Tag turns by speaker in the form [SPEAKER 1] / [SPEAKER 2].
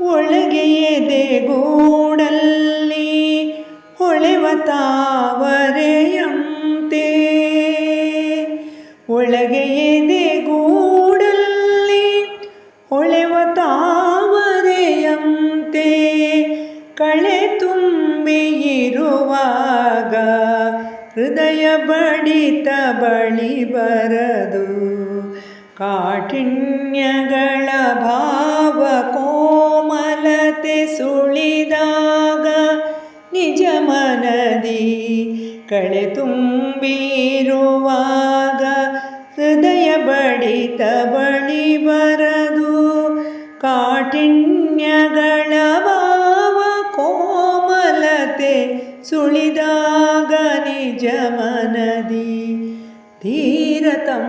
[SPEAKER 1] ಒಳಗೆ ಎದೆಗೂಡಲ್ಲಿ ಹೊಳೆವ ತಾವರೆಯಂತೆ. ಒಳಗೆ ಎದೆಗೂಡಲ್ಲಿ ಹೊಳೆವ ತಾವರೆಯಂತೆ. ಕಳೆ ತುಂಬಿಯಿರುವಾಗ ಹೃದಯ ಬಡಿತ ಬಳಿ ಬರದು. ಕಾಠಿಣ್ಯಗಳ ಕತೆ ಸುಳಿದಾಗ ನಿಜ ಮನದಿ ಕಳೆ ತುಂಬಿರುವಾಗ सुल निजमनदि केतुम्बि हृदय बडित ಕೋಮಲತೆ ಸುಳಿದಾಗ ನಿಜ ಮನದಿ ಧೀರತಂ